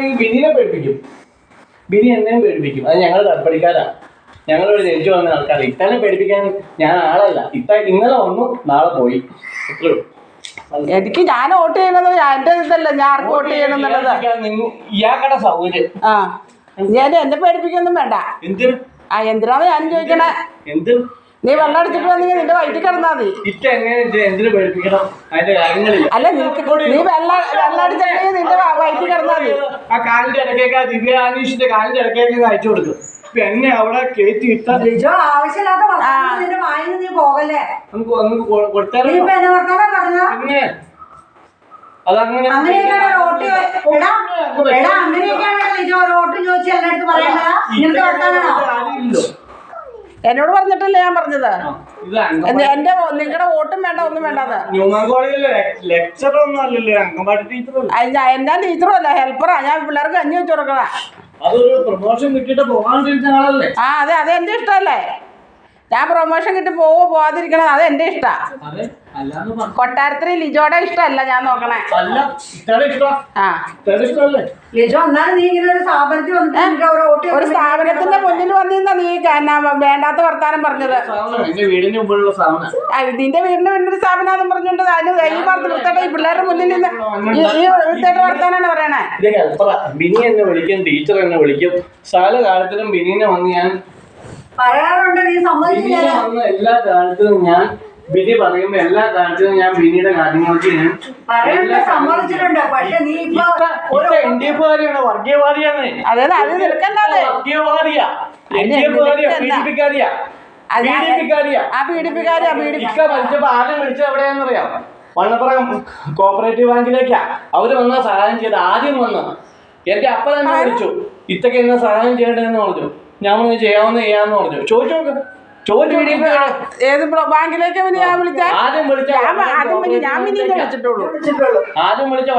ബിനിനെ പേടിപ്പിക്കും. ബിനി എന്നെയും പേടിപ്പിക്കും. അത് ഞങ്ങൾ തലപ്പടിക്കാരാ ഞങ്ങളിവിടെ ജനിച്ചു വന്ന ആൾക്കാർ ഇത്തനെ പേടിപ്പിക്കാൻ ഞാൻ ആളല്ല. ഇത്ത ഇന്നലെ വന്നു നാളെ പോയി. അത്രേ ഉള്ളൂ. എനിക്ക് ഞാൻ വോട്ട് ചെയ്യണത് എന്റെ ഇതല്ല. ഞാൻ ആർക്ക് വോട്ട് ചെയ്യണമെന്നുള്ളത് സൗകര്യം. ആ. ഞാൻ എന്നെ പേടിപ്പിക്കൊന്നും വേണ്ട. എന്തിനാ? ആ എന്തിനാണ് ഞാൻ ചോദിക്കണേ? എന്തിന്? നീ വെള്ളം അടിച്ചിട്ട് വന്നെങ്കിൽ നിന്റെ വയറ്റിൽ കിടന്നാ മതി. അല്ല നിനക്ക് നീ വെള്ളം വെള്ളം അടിച്ചിട്ടുണ്ടെങ്കിൽ നിന്റെ വയറ്റിൽ കിടന്നാ മതി. ആ കാലിന്റെ ഇടക്കേക്ക് ആ ദിവ്യാനീഷിന്റെ കാലിന്റെ ഇടക്കേക്ക് അയച്ചു കൊടുക്കും. ഇപ്പൊ എന്നെ അവിടെ കയറ്റി ഇട്ട ആവശ്യമില്ലാത്ത വർത്തമാനം നിന്റെ വായിൽ നീ പോകല്ലേ? കൊടുത്താലോ? അങ്ങനെയൊക്കെയാണ് ചോദിച്ച് എല്ലായിടത്തും പറയണ്ട ഇങ്ങനത്തെ വർത്താനാണോ എന്നോട് പറഞ്ഞിട്ടല്ലേ ഞാൻ പറഞ്ഞത്? എന്റെ നിങ്ങളുടെ വോട്ടും വേണ്ട ഒന്നും വേണ്ടത് എന്നാ ടീച്ചറും അല്ല ഹെൽപ്പറാ. ഞാൻ പിള്ളേർക്ക് കഞ്ഞി വെച്ചു കൊടുക്കണ ആ അതെ അതെ എന്റെ ഇഷ്ടമല്ലേ ഞാൻ പ്രൊമോഷൻ കിട്ടി പോവോ പോവാതിരിക്കണത് അത് എന്റെ ഇഷ്ടാ. അതെ അല്ലാന്ന് പറഞ്ഞു. കൊട്ടാരത്തിൽ ലിജോടെ ഇഷ്ടമല്ല ഞാൻ നോക്കണേ. ആ. ലിജോ എന്നാലും നീ ഇങ്ങനെ ഒരു സ്ഥാപനത്തിൽ വന്നിട്ട് നിനക്ക് ഒരു സ്ഥാപനത്തിന്റെ മുന്നിൽ വന്നിരുന്ന നീ എന്നാ വേണ്ടാത്ത വർത്താനം പറഞ്ഞത്. നിന്റെ വീടിന്റെ വീടിന്റെ സ്ഥാപനം പറഞ്ഞോണ്ട് അതിന് ഈ പറഞ്ഞു ഈ പിള്ളേരുടെ മുന്നിൽ നിന്ന് ഈ- ഈ വൃത്തിയുടെ വർത്താനാണ് പറയണേ. ബിനി എന്നെ വിളിക്കും ടീച്ചർ എന്നെ വിളിക്കും. സാല കാലത്തിലും ബിനിനെ വന്ന് ഞാൻ പറയാറുണ്ട് നീ ബിനിനെ എല്ലാ ഞാൻ ബിനി പറയുമ്പോ എല്ലാ കാലത്തിലും ഞാൻ ബിനിയുടെ കാര്യങ്ങൾക്ക് ഞാൻ പറയാറുണ്ട് സമ്മതിച്ചിട്ടുണ്ട്. പക്ഷെ നീ ഇപ്പൊ ഒരു എൻ ഡി എഫ് കാരിയാണ് വർഗീയവാദിയാണ്. അതായത് അത് നിൽക്കണ്ടത് വർഗീയവാദിയാ എൻ ഡി എഫ് കാരിയാ പി ഡി പി കാരിയാ അത് പി ഡി പി കാരിയാ ആ വിളിച്ചത് എവിടെയാണെന്നറിയാം വണ്ണപ്പുറം കോപ്പറേറ്റീവ് ബാങ്കിലേക്കാ. അവർ വന്ന സഹായം ചെയ്ത് ആദ്യം വന്ന് എന്റെ അപ്പ തന്നെ വിളിച്ചു. ഇത്തക്ക് എന്നെ സഹായം ചെയ്യണ്ടെന്ന് പറഞ്ഞു. ഞാൻ പറഞ്ഞു ചെയ്യാവുന്ന ചെയ്യാന്ന് പറഞ്ഞു. ചോദിച്ചു നോക്ക്. ചോദിച്ചു നോക്ക്. ഏത് ബ്ലോ- ബാങ്കിലേക്ക് ഞാൻ വിളിച്ച? ആദ്യം ഞാൻ വിളിച്ചിട്ടുള്ളൂ. ആദ്യം നോക്കി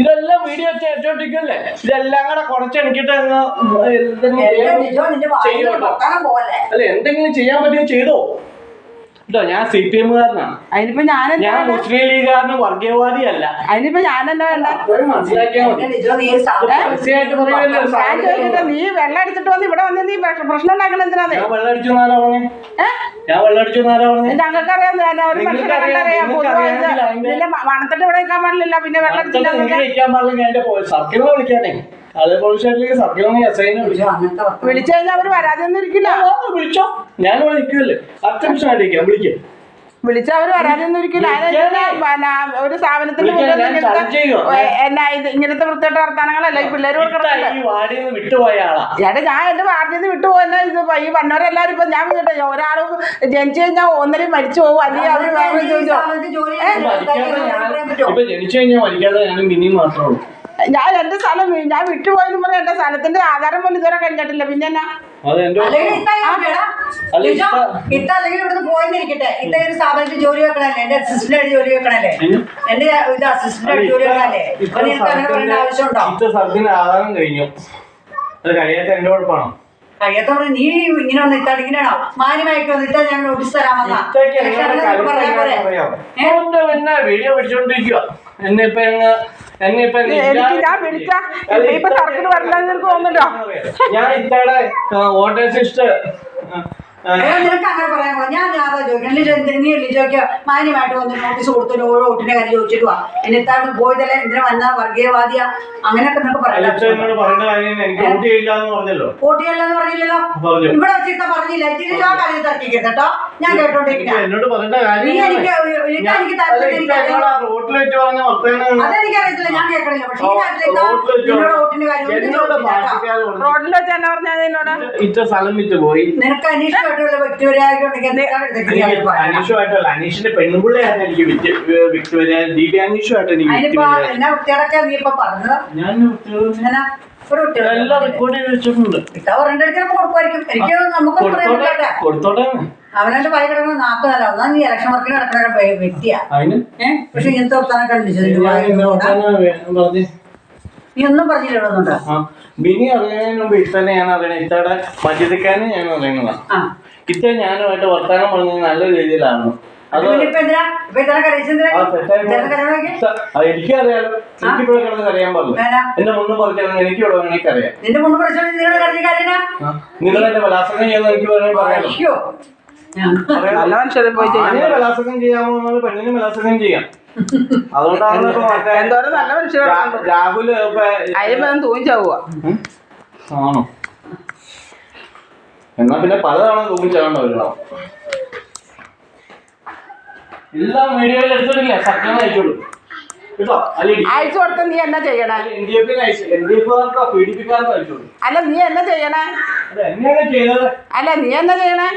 ഇതെല്ലാം വീഡിയോ വെച്ചോണ്ടിരിക്കല്ലേ ഇതെല്ലാം കൂടെ കുറച്ചെണിക്കിട്ട് അല്ല എന്തെങ്കിലും ചെയ്യാൻ പറ്റിയ ചെയ്തോ? ഞാൻ സി പി എമ്മുകാരനാണ് അതിനിപ്പോ ഞാൻ? മുസ്ലിം ലീഗുകാരന് വർഗീയവാദിയല്ല. അതിനിപ്പോ വേണ്ട മനസ്സിലാക്കിയാൽ മതി. ലിജോ നീ ഒരു സ്ഥാപനത്തിൽ പരസ്യമായിട്ട് പറയുമല്ലോ ഞാൻ ചോദിക്കട്ടെ നീ വെള്ളം അടിച്ചിട്ട് വന്ന് ഇവിടെ വന്ന് നീ പ്രശ്നം പ്രശ്നം ഉണ്ടാക്കണ ഞാൻ എന്നാരാ പറഞ്ഞേ? ഏഹ് ഞാൻ വെള്ളടിച്ചു എന്നാരാ പറഞ്ഞേ? ഞങ്ങൾക്കറിയാം ഞാൻ ഒരു നിങ്ങൾക്ക് മനുഷ്യനെ അറിയാം, കണ്ടറിയാം നിങ്ങൾക്ക് പൊതുവായിട്ട് അറിയാമെങ്കിൽ അതിന്റെ- നിന്റെ മ- മണത്തിട്ട് ഇവിടെ നിൽക്കാൻ പാടില്ല പിന്നെ വെള്ളം പാടില്ല എന്റെ സർക്കിളിനെ വിളിക്കാനേ. വിളിച്ചു. കഴിഞ്ഞാൽ അവർ ഇരിക്കില്ല. വിളിച്ചോ ഞാൻ വിളിക്കാം വിളിച്ചാൽ ഒരു സ്ഥാപനത്തിന്റെ മുന്നിൽ ഇങ്ങനത്തെ എന്നാ ഇത് വൃത്തിയായിട്ട് വർത്താനങ്ങളല്ല ഈ പിള്ളേർ ചേട്ടാ ഞാൻ എന്റെ വാർഡിൽ നിന്ന് വിട്ടു ഇത് ഈ വന്നവരെല്ലാരും ഇപ്പൊ ഞാൻ പറഞ്ഞിട്ടെ ഒരാൾ ജനിച്ചു കഴിഞ്ഞാൽ ഒന്നര മരിച്ചു പോകും. അല്ലെങ്കിൽ അവർ ജനിച്ചു കഴിഞ്ഞാൽ മരിക്കാതെ ഞാനും മാത്രമേ ഉള്ളൂ. ഞാൻ എന്റെ സ്ഥലം ഞാൻ വിട്ടുപോയെന്ന് പറഞ്ഞ എന്റെ സ്ഥലത്തിന്റെ ആധാരം പോലും ഇതുവരെ കഴിഞ്ഞിട്ടില്ല പിന്നെ എന്നാ? ഇത്ത അല്ലെങ്കിൽ ഇവിടുന്ന് പോയെന്നിരിക്കട്ടെ. ഇത്ത ഒരു സ്ഥാപനത്തിൽ ജോലി വെക്കണല്ലേ? എന്റെ അസിസ്റ്റന്റ് ആയിട്ട് ജോലി വെക്കണല്ലേ? ഉം. എന്റെ ഇത് അസിസ്റ്റന്റ് ആയിട്ട് ജോലി വെക്കണല്ലേ? അപ്പൊ നിനക്ക് അങ്ങനെ പറയേണ്ട ആവശ്യമുണ്ടോ? സ്ഥലത്തിന്റെ ആധാരം കഴിഞ്ഞു. അത് കഴിയാത്ത എന്റെ കുഴപ്പമാണോ കഴിയാത്തവർ നീ ഇങ്ങനെ വന്ന് ഇത്താട് ഇങ്ങനെയാണോ? മാന്യമായിട്ട് വന്നിട്ട് ഞാൻ നോട്ടീസ് തരാമെന്നാ പറയാ? പിന്നെ വീഡിയോ പിടിച്ചോണ്ടിരിക്കുക അങ്ങ് എനിക്ക് ഞാൻ വിളിച്ച. ഇപ്പൊ സർക്കിൾ തോന്നുന്നുണ്ടോ? ഞാൻ ഇത്തയുടെ നിനക്ക് അങ്ങനെ പറയാൻ പോകാം ഞാൻ ഞാൻ അതാ ചോദിക്കണം നീ ലിജോക്ക് മാന്യമായിട്ട് വന്ന് നോട്ടീസ് കൊടുത്തു ഓരോ വോട്ടിന്റെ കാര്യം ചോദിച്ചിട്ട് വാ. എന്നെ ഇത്താണ്ട് പോയതല്ലേ എന്തിനാ വന്ന വർഗീയവാദിയ? അങ്ങനെയൊക്കെ നിനക്ക് പറയാം. എന്നോട് പറയേണ്ട കാര്യം എനിക്ക് വോട്ട് എന്ന് പറഞ്ഞല്ലോ. വോട്ടിയല്ലെന്ന് പറഞ്ഞില്ലല്ലോ? പറഞ്ഞു. ഇവിടെ വെച്ചിട്ട് പറഞ്ഞില്ല. ഇതിൽ ആ കാര്യം തർക്കിക്കരുത് കേട്ടോ. ഞാൻ ഇത് കേട്ടോണ്ടിരിക്കാം. എന്നോട് പറയേണ്ട നീ എനിക്ക് എനിക്ക് അതെനിക്കറിയത്തില്ല ഞാൻ കേൾക്കണില്ല. പക്ഷേ ഈ വോട്ടിന്റെ കാര്യം റോഡിൽ വെച്ച് എന്നെ നിനക്ക് ഇച്ച അനീഷമായിട്ടുള്ള വ്യക്തിപരമായിട്ട് ഉണ്ടെങ്കിൽ എന്താണ് ഇതൊക്കെ ഞാൻ എനിക്ക് പറയാം. അനീഷുമായിട്ടല്ല അനീഷിന്റെ എനിക്ക് അനീഷുമായിട്ട് എനിക്ക് എന്നാ വൃത്തിയടക്കാ നീ ഇപ്പൊ പറഞ്ഞത്? ഞാൻ എല്ലാം റെക്കോർഡ് ചെയ്ത് വെച്ചിട്ടുണ്ട്. കൊടുക്കുമായിരിക്കും. എനിക്ക് കൊടുത്തോട്ടെ അവനായിട്ട് വായി കിടക്കുന്ന നാക്ക് നല്ല ഒന്നാ നീ ഇലക്ഷൻ വർക്കിന് നടക്കുന്ന വ്യ- വ്യക്തിയാ. പക്ഷെ ഇങ്ങനത്തെ വർത്താനം കണ്ടിച്ചു നീ ഒന്നും പറഞ്ഞില്ല ഇവിടെ നിന്നുണ്ടോ ആ ബിനി അറിയുന്നതിന് മുമ്പ് ഇത്തന്നെ ഞാൻ അറിയണം. ഇത്തയുടെ മജിദിക്കാനും ഞാൻ അറിയണതാണ് ആ. ഇത്ത ഞാനുമായിട്ട് വർത്തമാനം പറഞ്ഞത് നല്ല രീതിയിലാണ്. അത് എനിക്കറിയാലോ. എനിക്കിപ്പോഴും കിടന്ന് കരയാൻ എന്റെ മുന്നും പറിച്ചാൽ നിങ്ങൾ എന്റെ ചെയ്യുന്ന എനിക്ക് നല്ല മനുഷ്യരെ പോയി ചെയ്യാമോ? പെണ്ണിനും പെണ്ണിന് ബലാത്സംഗം ചെയ്യാം? അതുകൊണ്ടാണ് ഇപ്പൊ എന്തോരം നല്ല മനുഷ്യരാണ്. ആണോ? എന്നാ പിന്നെ പലതവണ എല്ലാം വീഡിയോയിൽ എടുത്തിട്ടില്ല? സത്യം അയച്ചോളൂ. കേട്ടോ? അല്ലെ അയച്ചു കൊടുത്ത നീ എന്നാ ചെയ്യണേ? അല്ല നീ എന്നാ ചെയ്യണേ? അല്ല നീ എന്നാ ചെയ്യണേ?